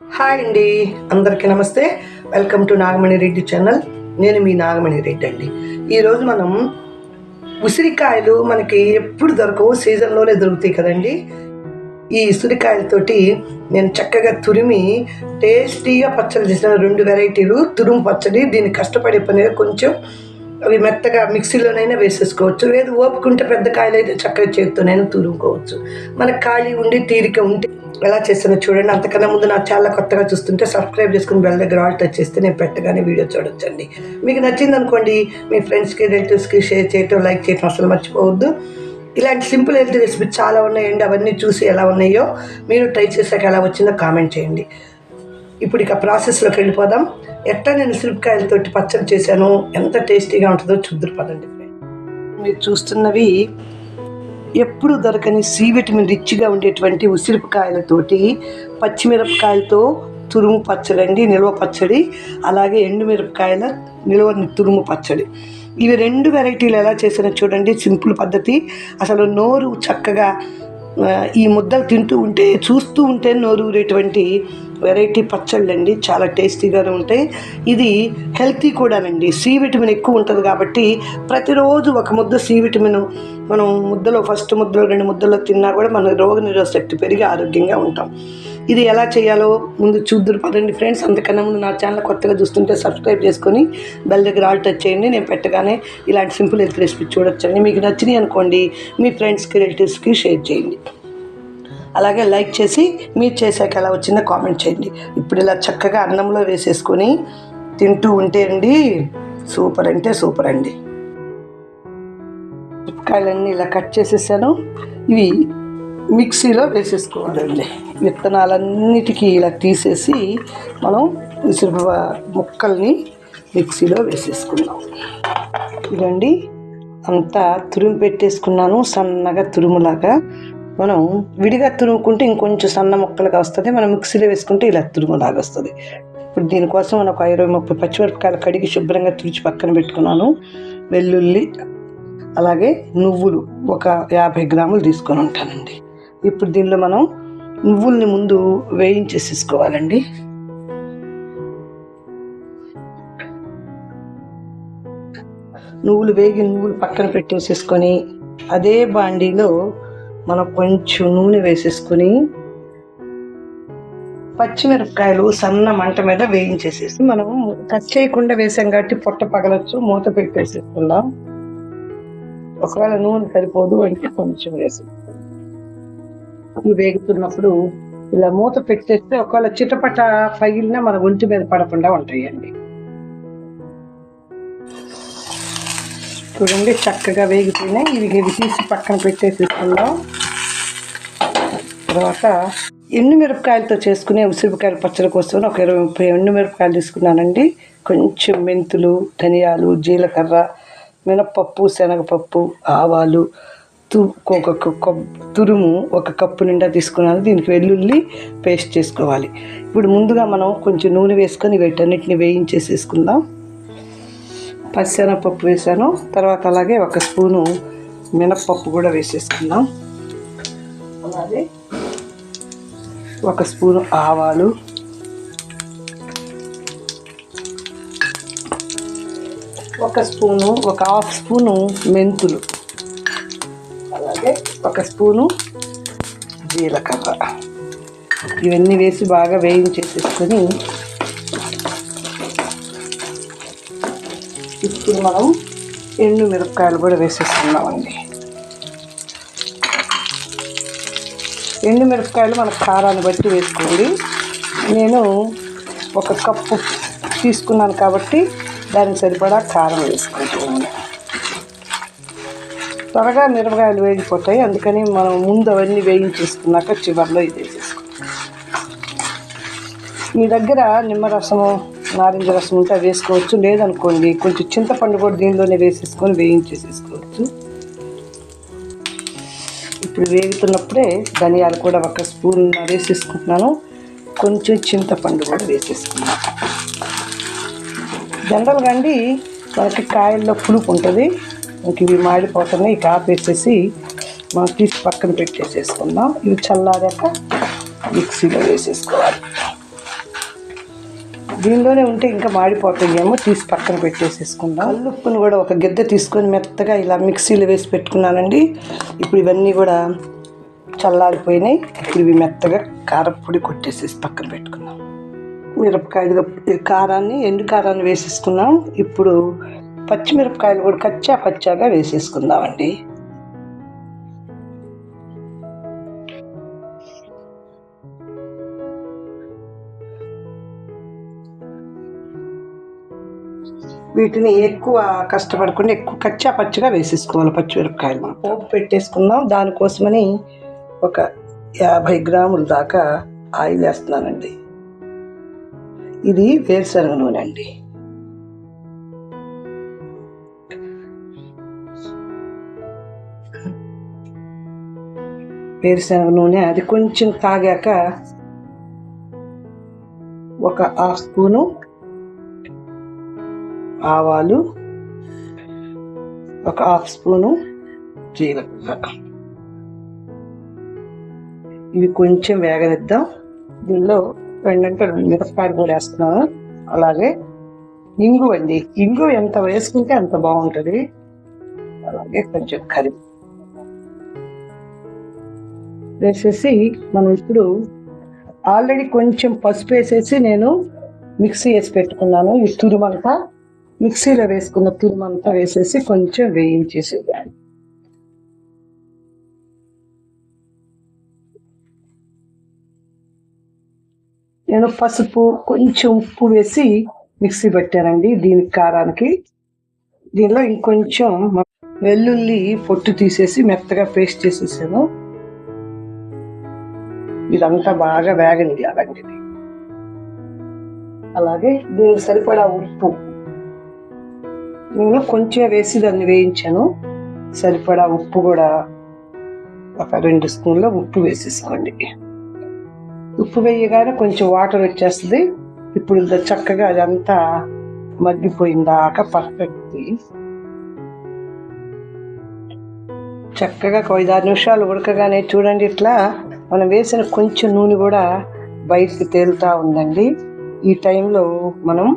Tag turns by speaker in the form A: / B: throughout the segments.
A: Hi అండి. అందరికీ నమస్తే. Welcome to Nagamani Reddy channel. నేను మీ నాగమణి రెడ్డి అండి. ఈరోజు మనం ఉసిరికాయలు మనకి ఎప్పుడు దొరకవు సీజన్లోనే దొరుకుతాయి కదండి. ఈ ఉసిరికాయలతోటి నేను చక్కగా తురిమి టేస్టీగా పచ్చడి చేసిన రెండు వెరైటీలు. తురుము పచ్చడి దీన్ని కష్టపడే పని కొంచెం అవి మెత్తగా మిక్సీలోనైనా వేసేసుకోవచ్చు. లేదు ఓపుకుంటే పెద్ద కాయలు అయితే చక్కగా చేతితోనైనా తురుముకోవచ్చు. మనకు ఖాళీ ఉండి తీరిక ఉంటే ఎలా చేస్తానో చూడండి. అంతకన్నా ముందు నాకు చాలా కొత్తగా చూస్తుంటే సబ్స్క్రైబ్ చేసుకుని బెల్ దగ్గర ఆల్ టచ్ చేస్తే నేను పెట్టగానే వీడియో చూడొచ్చండి. మీకు నచ్చింది అనుకోండి మీ ఫ్రెండ్స్కి రిలేటివ్స్కి షేర్ చేయటం లైక్ చేయటం అసలు మర్చిపోవద్దు. ఇలాంటి సింపుల్ హెల్త్ రెసిపీ చాలా ఉన్నాయండి. అవన్నీ చూసి ఎలా ఉన్నాయో మీరు ట్రై చేశాక ఎలా వచ్చిందో కామెంట్ చేయండి. ఇప్పుడు ఇక ప్రాసెస్లోకి వెళ్ళిపోదాం. ఎట్లా నేను ఉసిరికాయలతోటి పచ్చడి చేశాను ఎంత టేస్టీగా ఉంటుందో చూద్దరు పదండి మీరు చూస్తున్నవి ఎప్పుడు దొరకని సి విటమిన్ రిచ్గా ఉండేటువంటి ఉసిరికాయలతోటి పచ్చిమిరపకాయలతో తురుము పచ్చడి అండి నిల్వ పచ్చడి అలాగే ఎండుమిరపకాయల నిల్వ తురుము పచ్చడి. ఇవి రెండు వెరైటీలు ఎలా చేసినా చూడండి సింపుల్ పద్ధతి. అసలు నోరు చక్కగా ఈ ముద్దలు తింటూ ఉంటే చూస్తూ ఉంటే నోరు ఊరేటువంటి వెరైటీ పచ్చళ్ళు అండి చాలా టేస్టీగానే ఉంటాయి. ఇది హెల్తీ కూడానండి. సి విటమిన్ ఎక్కువ ఉంటుంది కాబట్టి ప్రతిరోజు ఒక ముద్ద సి విటమిన్ మనం ముద్దలో ఫస్ట్ ముద్దలో రెండు ముద్దలో తిన్నా కూడా మన రోగ శక్తి పెరిగి ఆరోగ్యంగా ఉంటాం. ఇది ఎలా చేయాలో ముందు చూద్దరు. పదండి ఫ్రెండ్స్ అంతకన్నా ముందు నా ఛానల్ కొత్తగా చూస్తుంటే సబ్స్క్రైబ్ చేసుకొని బెల్ దగ్గర ఆల్ టచ్ చేయండి. నేను పెట్టగానే ఇలాంటి సింపుల్ హెల్త్ రెసిపీ చూడొచ్చండి. మీకు నచ్చినాయి అనుకోండి మీ ఫ్రెండ్స్కి రిలేటివ్స్కి షేర్ చేయండి. అలాగే లైక్ చేసి మీరు చేశాక ఎలా వచ్చిందో కామెంట్ చేయండి. ఇప్పుడు ఇలా చక్కగా అన్నంలో వేసేసుకొని తింటూ ఉంటే అండి సూపర్ అంటే సూపర్ అండి. మిరపకాయలన్నీ ఇలా కట్ చేసేసాను. ఇవి మిక్సీలో వేసేసుకోవాలండి. విత్తనాలన్నిటికీ ఇలా తీసేసి మనం విసురు ముక్కల్ని మిక్సీలో వేసేసుకుందాం. ఇదండి. అంతా తురుము పెట్టేసుకున్నాను. సన్నగా తురుములాగా మనం విడిగా తురుముకుంటే ఇంకొంచెం సన్న ముక్కలుగా వస్తుంది. మనం మిక్సీలో వేసుకుంటే ఇలా తురుములాగా వస్తుంది. ఇప్పుడు దీనికోసం మనం ఒక ఇరవై ముప్పై పచ్చిమిరపకాయలు కడిగి శుభ్రంగా తుడిచి పక్కన పెట్టుకున్నాను. వెల్లుల్లి అలాగే నువ్వులు ఒక యాభై గ్రాములు తీసుకొని ఉంటానండి. ఇప్పుడు దీనిలో మనం నువ్వుల్ని ముందు వేయించేసేసుకోవాలండి. నువ్వులు వేగి నువ్వులు పక్కన పెట్టేసేసుకొని అదే బాండీలో మనం కొంచెం నూనె వేసేసుకొని పచ్చిమిరపకాయలు సన్న మంట మీద వేయించేసేసి మనం కట్ చేయకుండా వేసాం కాబట్టి పొట్ట పగలొచ్చు మూత పెట్టేసేసుకుందాం. ఒకవేళ నూనె సరిపోదు అంటే కొంచెం వేసి వేగుతున్నప్పుడు ఇలా మూత పెట్టేస్తే ఒకవేళ చిటపట పగిలినా మన ఒంటి మీద పడకుండా ఉంటాయండి. చూడండి చక్కగా వేగిపోయినాయి. ఇవి ఇవి తీసి పక్కన పెట్టేసేసుకుందాం. తర్వాత ఎండు మిరపకాయలతో చేసుకునే ఉసిరికాయల పచ్చడి కోసం ఒక ఇరవై ముప్పై ఎండుమిరపకాయలు తీసుకున్నానండి. కొంచెం మెంతులు ధనియాలు జీలకర్ర మినపప్పు శనగపప్పు ఆవాలు తు ఒక తురుము ఒక కప్పు నిండా తీసుకున్నాను. దీనికి వెల్లుల్లి పేస్ట్ చేసుకోవాలి. ఇప్పుడు ముందుగా మనం కొంచెం నూనె వేసుకొని వీటన్నిటిని వేయించేసేసుకుందాం. పచ్చెనపప్పు వేసాను. తర్వాత అలాగే ఒక స్పూను మినప్పప్పు కూడా వేసేసుకుందాం. అలాగే ఒక స్పూను ఆవాలు. ఒక స్పూను ఒక హాఫ్ స్పూను మెంతులు. అలాగే ఒక స్పూను జీలకర్ర. ఇవన్నీ వేసి బాగా వేయించేసేసుకొని ఇప్పుడు మనం ఎండు మిరపకాయలు కూడా వేసేసుకున్నామండి ఎండు మిరపకాయలు మన కారాన్ని బట్టి వేసుకోండి. నేను ఒక కప్పు తీసుకున్నాను కాబట్టి దానికి సరిపడా కారం వేసుకుంటున్నాను. త్వరగా మిరపకాయలు వేగిపోతాయి. అందుకని మనం ముందు అవన్నీ వేయించేసుకున్నాక చివరిలో ఇది వేసేసుకుంటాం మీ దగ్గర నిమ్మరసము నారింజ రసం ఉంటే వేసుకోవచ్చు. లేదనుకోండి కొంచెం చింతపండు కూడా దీనిలోనే వేసేసుకొని వేయించేసేసుకోవచ్చు. ఇప్పుడు వేగుతున్నప్పుడే ధనియాలు కూడా ఒక స్పూన్ వేసేసుకుంటున్నాను. కొంచెం చింతపండు కూడా వేసేసుకున్నాను. జనరల్గా అండి మనకి కాయల్లో పులుపు ఉంటుంది. ఇంక ఇవి మాడిపోతున్నాయి. ఇక ఆపేసేసి మనం తీసి పక్కన పెట్టేసేసుకుందాం. ఇవి చల్లారాక మిక్సీలో వేసేసుకోవాలి. దీనిలోనే ఉంటే ఇంకా మాడిపోతాయేమో. తీసి పక్కన పెట్టేసేసుకుందాం. కల్లుప్పును కూడా ఒక గిద్ద తీసుకొని మెత్తగా ఇలా మిక్సీలో వేసి పెట్టుకున్నానండి. ఇప్పుడు ఇవన్నీ కూడా చల్లారిపోయినాయి. ఇప్పుడు ఇవి మెత్తగా కారపొడి కొట్టేసేసి పక్కన పెట్టుకుందాం. మిరపకాయలు కారాన్ని ఎండు కారాన్ని వేసేసుకున్నాం ఇప్పుడు పచ్చిమిరపకాయలు కూడా కచ్చా పచ్చాగా వేసేసుకుందామండి. వీటిని ఎక్కువ కష్టపడకుండా ఎక్కువ కచ్చా పచ్చిగా వేసేసుకోవాలి పచ్చిమిరపకాయలు మనం పోపు పెట్టేసుకుందాం. దానికోసమని ఒక యాభై గ్రాముల దాకా ఆయిల్ వేస్తున్నానండి. ఇది వేరుశనగ నూనె అండి. వేరుశనగ నూనె అది కొంచెం తాగాక ఒక హాఫ్ స్పూను ఆవాలు ఒక హాఫ్ స్పూను జీలకర్ర. ఇవి కొంచెం వేగనిద్దాం. దీనిలో రెండంటే రెండు మిరపకాయలు కూడా వేస్తున్నాను. అలాగే ఇంగు అండి. ఇంగు ఎంత వేసుకుంటే అంత బాగుంటుంది. అలాగే కొంచెం కరి వేసేసి మనం ఇప్పుడు ఆల్రెడీ కొంచెం పసుపు వేసేసి నేను మిక్సీ వేసి పెట్టుకున్నాను. ఈ తురుమంతా మిక్సీలో వేసుకున్న తురుమంతా వేసేసి కొంచెం వేయించేసేయాలి. నేను పసుపు కొంచెం ఉప్పు వేసి మిక్సీ పెట్టానండి దీని కారానికి. దీనిలో ఇంకొంచెం వెల్లుల్లి పొట్టు తీసేసి మెత్తగా పేస్ట్ చేసేసాను. ఇదంతా బాగా వేగనిది అలాంటిది అలాగే దీనికి సరిపడా ఉప్పు. నేను కొంచెం వేసి దాన్ని వేయించాను. సరిపడా ఉప్పు కూడా ఒక రెండు స్పూన్ల ఉప్పు వేసేసుకోండి. ఉప్పు వేయగానే కొంచెం వాటర్ వచ్చేస్తుంది. ఇప్పుడు చక్కగా అదంతా మగ్గిపోయిందాక పర్ఫెక్ట్ చక్కగా ఒక ఐదారు నిమిషాలు ఉడకగానే చూడండి ఇట్లా మనం వేసిన కొంచెం నూనె కూడా బయటికి తేలుతా ఉందండి. ఈ టైంలో మనం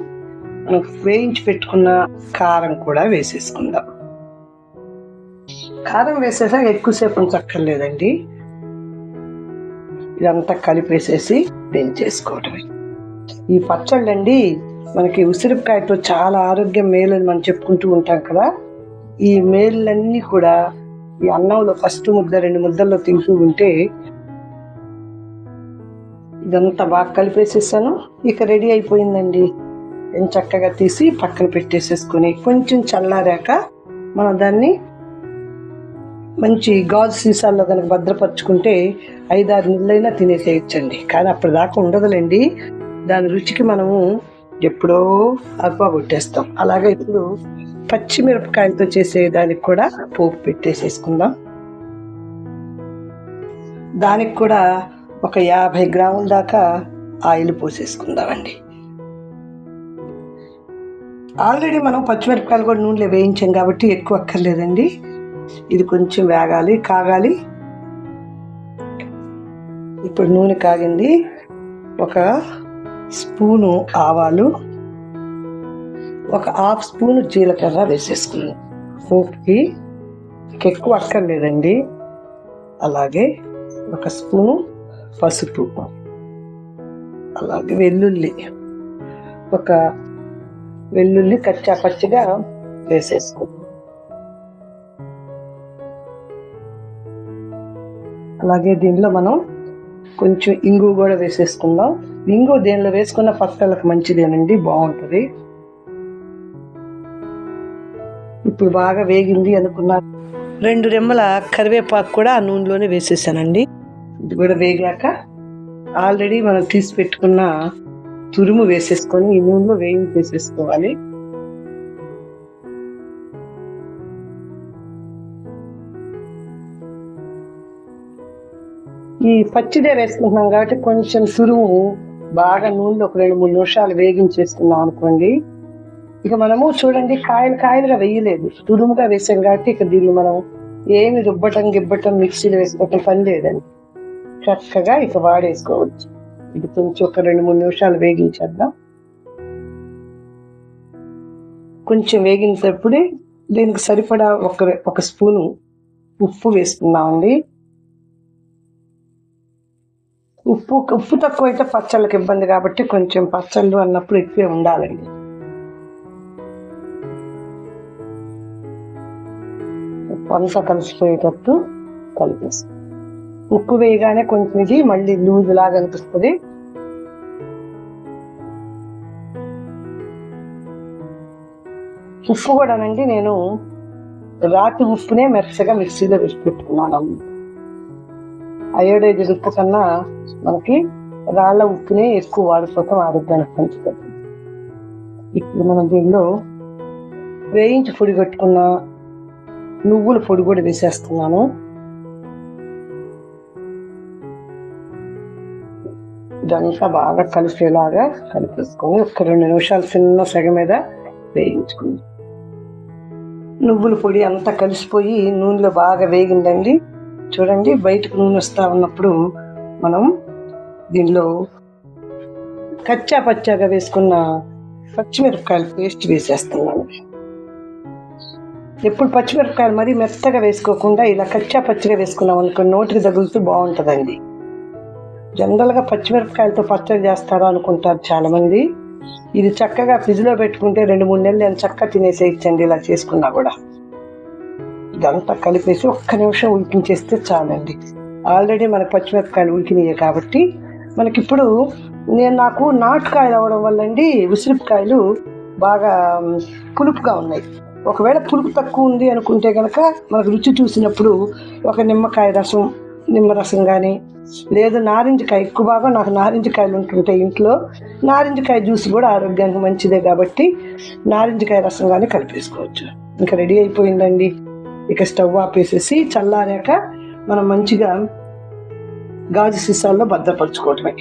A: మనం వేయించి పెట్టుకున్న కారం కూడా వేసేసుకుందాం. కారం వేసేసాక ఎక్కువసేపు ఉంచక్కర్లేదండి. ఇదంతా కలిపేసేసి వేయించేసుకోవటమే ఈ పచ్చళ్ళండి మనకి ఉసిరికాయతో చాలా ఆరోగ్యం మేలు అని మనం చెప్పుకుంటూ ఉంటాం కదా. ఈ మేళ్ళన్నీ కూడా ఈ అన్నంలో ఫస్ట్ ముద్ద రెండు ముద్దల్లో తింటూ ఉంటే ఇదంతా బాగా కలిపేసేసాను. ఇక రెడీ అయిపోయిందండి. చక్కగా తీసి పక్కన పెట్టేసేసుకొని కొంచెం చల్లారాక మనం దాన్ని మంచి గాజు సీసాల్లో కనుక భద్రపరుచుకుంటే ఐదారు నెలలైనా తినేసేయచ్చండి. కానీ అప్పటిదాకా ఉండదులేండి. దాని రుచికి మనము ఎప్పుడో అక్వా కొట్టేస్తాం. అలాగే ఇప్పుడు పచ్చిమిరపకాయలతో చేసే దానికి కూడా పోపు పెట్టేసేసుకుందాం. దానికి కూడా ఒక యాభై గ్రాముల దాకా ఆయిల్ పోసేసుకుందామండి. ఆల్రెడీ మనం పచ్చిమిరపకాయలు కూడా నూనెలో వేయించాం కాబట్టి ఎక్కువ అక్కర్లేదండి. ఇది కొంచెం వేగాలి కాగాలి. ఇప్పుడు నూనె కాగింది. ఒక స్పూను ఆవాలు ఒక హాఫ్ స్పూన్ జీలకర్ర వేసేసుకున్నాం. పోపుకి ఎక్కువ అక్కర్లేదండి. అలాగే ఒక స్పూను పసుపు అలాగే వెల్లుల్లి ఒక వెల్లుల్లి కచ్చా పచ్చిగా వేసేసుకున్నాం అలాగే దీనిలో మనం కొంచెం ఇంగు కూడా వేసేసుకుందాం. ఇంగు దీనిలో వేసుకున్న పచ్చళ్ళకి మంచిదేనండి బాగుంటుంది. ఇప్పుడు బాగా వేగింది అనుకున్నా. రెండు రెమ్మల కరివేపాకు కూడా ఆ నూనెలోనే వేసేసానండి. ఇది కూడా వేగాక ఆల్రెడీ మనం తీసి పెట్టుకున్న తురుము వేసేసుకొని ఈ నూనెలో వేయించేసేసుకోవాలి ఈ పచ్చిదే వేసుకుంటున్నాం కాబట్టి కొంచెం తురుము బాగా నూనెలో ఒక రెండు మూడు నిమిషాలు వేగించేసుకున్నాం అనుకోండి. ఇక మనము చూడండి కాయలు కాయలుగా వేయలేదు. తురుముగా వేసాం కాబట్టి ఇక దీన్ని మనం ఏమి రుబ్బటం గిబ్బటం మిక్సీలో వేసుకోవటం పని లేదండి. చక్కగా ఇక వాడేసుకోవచ్చు. ఇది కొంచెం ఒక రెండు మూడు నిమిషాలు వేగించేద్దాం. కొంచెం వేగినప్పుడే దీనికి సరిపడా ఒక ఒక స్పూను ఉప్పు వేసుకున్నామండి ఉప్పు ఉప్పు తక్కువ అయితే పచ్చళ్ళకి ఇబ్బంది కాబట్టి కొంచెం పచ్చళ్ళు అన్నప్పుడు ఎక్కువే ఉండాలండి. ఉప్పు అంతా కలిసిపోయేటట్టు కలిపేస్తాం. ఉప్పు వేయగానే కొంచెం ఇది మళ్ళీ లూజ్ లాగా అనిపిస్తుంది. ఉప్పు కూడానండి నేను రాతి ఉప్పునే మెరుసగా మిక్సీలో వేసి పెట్టుకున్నాను. అయోడైజ్ ఉప్పు కన్నా మనకి రాళ్ళ ఉప్పునే ఎక్కువ వాడిపోతాం ఆరోగ్యానికి మంచిది. ఇప్పుడు మనం దీనిలో వేయించి పొడి కట్టుకున్న నువ్వుల పొడి కూడా వేసేస్తున్నాను. ఇదంతా బాగా కలిసేలాగా కలిపేసుకొని ఒక రెండు నిమిషాలు చిన్న సెగ మీద వేయించుకుంది. నువ్వుల పొడి అంతా కలిసిపోయి నూనెలో బాగా వేగిందండి. చూడండి బయటకు నూనె వస్తూ ఉన్నప్పుడు మనం దీనిలో కచ్చా పచ్చాగా వేసుకున్న పచ్చిమిరపకాయల పేస్ట్ వేసేస్తున్నాను. ఎప్పుడు పచ్చిమిరపకాయలు మరీ మెత్తగా వేసుకోకుండా ఇలా కచ్చా పచ్చిగా వేసుకున్నాం అనుకో నోటికి తగులుతూ బాగుంటుందండి. జనరల్గా పచ్చిమిరపకాయలతో పచ్చడి చేస్తాడు అనుకుంటారు చాలామంది. ఇది చక్కగా ఫ్రిడ్జ్లో పెట్టుకుంటే రెండు మూడు నెలలు నేను చక్కగా తినేసేయచ్చండి ఇలా చేసుకున్నా కూడా. ఇదంతా కలిపేసి ఒక్క నిమిషం ఉడికించేస్తే చాలండి. ఆల్రెడీ మనకు పచ్చిమిరపకాయలు ఉడికినాయి కాబట్టి మనకిప్పుడు నేను నాకు నాటుకాయలు అవ్వడం వల్ల అండి ఉసిరికాయలు బాగా పులుపుగా ఉన్నాయి. ఒకవేళ పులుపు తక్కువ ఉంది అనుకుంటే కనుక మనకు రుచి చూసినప్పుడు ఒక నిమ్మకాయ రసం నిమ్మరసం కానీ లేదు నారింజకాయ ఎక్కువ బాగా నాకు నారింజకాయలు ఉంటుంటాయి ఇంట్లో నారింజకాయ జ్యూస్ కూడా ఆరోగ్యానికి మంచిదే కాబట్టి నారింజకాయ రసం కానీ కలిపేసుకోవచ్చు. ఇంకా రెడీ అయిపోయిందండి. ఇక స్టవ్ ఆపేసేసి చల్లారాక మనం మంచిగా గాజు సీసాల్లో భద్రపరచుకోవటమే.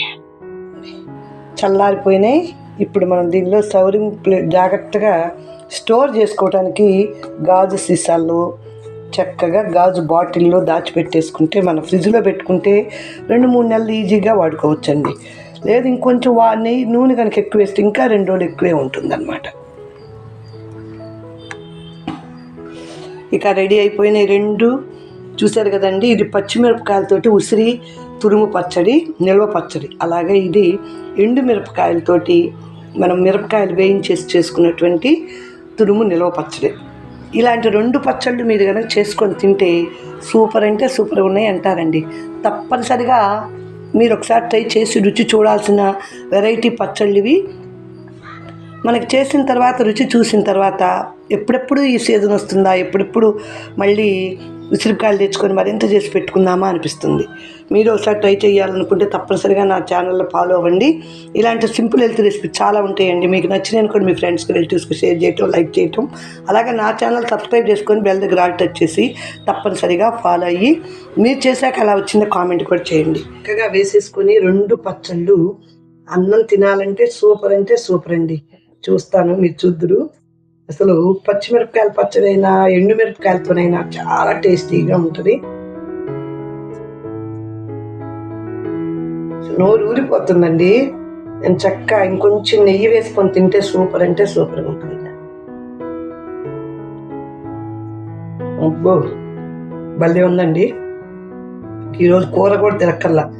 A: చల్లారిపోయినాయి. ఇప్పుడు మనం దీనిలో సౌరింగ్ ప్లేట్ జాగ్రత్తగా స్టోర్ చేసుకోవడానికి గాజు సీసాల్లో చక్కగా గాజు బాటిల్లో దాచిపెట్టేసుకుంటే మనం ఫ్రిడ్జ్లో పెట్టుకుంటే రెండు మూడు నెలలు ఈజీగా వాడుకోవచ్చండి. లేదు ఇంకొంచెం వా నెయ్యి నూనె కనుక ఎక్కువ వేస్తే ఇంకా రెండు రోజులు ఎక్కువే ఉంటుందన్నమాట. ఇక రెడీ అయిపోయినాయి రెండు చూశారు కదండి ఇది పచ్చిమిరపకాయలతోటి ఉసిరి తురుము పచ్చడి నిల్వ పచ్చడి. అలాగే ఇది ఎండు మిరపకాయలతోటి మనం మిరపకాయలు వేయించేసి చేసుకున్నటువంటి తురుము నిల్వ పచ్చడి. ఇలాంటి రెండు పచ్చళ్ళు మీరు కనుక చేసుకొని తింటే సూపర్ అంటే సూపర్ ఉన్నాయి అంటారండి. తప్పనిసరిగా మీరు ఒకసారి ట్రై చేసి రుచి చూడాల్సిన వెరైటీ పచ్చళ్ళు ఇవి. మనకి చేసిన తర్వాత రుచి చూసిన తర్వాత ఎప్పుడెప్పుడు ఈ సీజన్ వస్తుందా ఎప్పుడెప్పుడు మళ్ళీ ఉసిరికాయలు తెచ్చుకొని మరింత చేసి పెట్టుకుందామా అనిపిస్తుంది. మీరు ఒకసారి ట్రై చేయాలనుకుంటే తప్పనిసరిగా నా ఛానల్లో ఫాలో అవ్వండి. ఇలాంటి సింపుల్ హెల్త్ రెసిపీ చాలా ఉంటాయండి. మీకు నచ్చినాయి కూడా మీ ఫ్రెండ్స్కి రిలేటివ్స్కి షేర్ చేయటం లైక్ చేయటం. అలాగే నా ఛానల్ సబ్స్క్రైబ్ చేసుకొని బెల్ దగ్గర ఆల్ టచ్ చేసి తప్పనిసరిగా ఫాలో అయ్యి మీరు చేశాక అలా వచ్చిందో కామెంట్ కూడా చేయండి. చక్కగా వేసేసుకొని రెండు పచ్చళ్ళు అన్నం తినాలంటే సూపర్ అంటే సూపర్ అండి. చూస్తాను మీరు చూద్దురు. అసలు పచ్చిమిరపకాయల పచ్చడైనా ఎండు మిరపకాయలతోనైనా చాలా టేస్టీగా ఉంటుంది. నోరు ఊరిపోతుందండి. నేను చక్క ఇంకొంచెం నెయ్యి వేసుకొని తింటే సూపర్ అంటే సూపర్గా ఉంటుంది. అబ్బో భలే ఉందండి. ఈరోజు కూర కూడా తిరక్కల్లా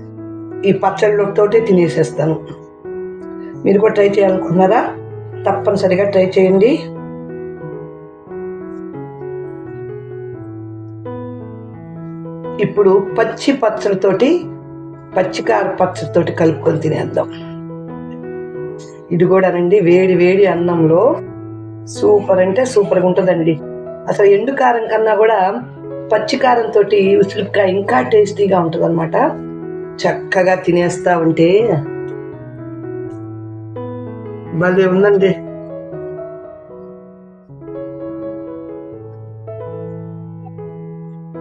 A: ఈ పచ్చళ్ళతోటే తినేసేస్తాను. మీరు కూడా ట్రై చేయాలనుకుంటున్నారా? తప్పనిసరిగా ట్రై చేయండి. ఇప్పుడు పచ్చి పచ్చడితోటి పచ్చికార పచ్చడితోటి కలుపుకొని తినేద్దాం. ఇది కూడానండి వేడి వేడి అన్నంలో సూపర్ అంటే సూపర్గా ఉంటుందండి. అసలు ఎండు కారం కన్నా కూడా పచ్చి కారంతో ఉసిరికాయ ఇంకా టేస్టీగా ఉంటుంది అనమాట చక్కగా తినేస్తా ఉంటే. భలే ఉందండి.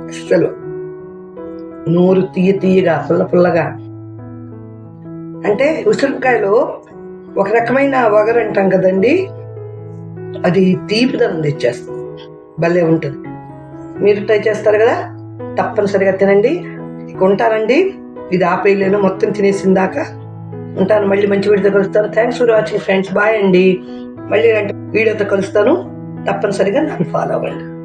A: అసలు నోరు తీయ తీయగా పుల్ల పుల్లగా. అంటే ఉసిరికాయలో ఒక రకమైన వగరు అంటాం కదండి అది తీపిదనం తెచ్చేస్తుంది. భలే ఉంటుంది. మీరు ట్రై చేస్తారు కదా? తప్పనిసరిగా తినండి. ఇక ఇది ఆపేయలేను మొత్తం తినేసిందాక ఉంటాను. మళ్ళీ మంచి వీడియోతో కలుస్తాను. Thanks for watching friends bye అండి. మళ్ళీ ఇలాంటి వీడియోతో కలుస్తాను. తప్పనిసరిగా నన్ను ఫాలో అవ్వండి.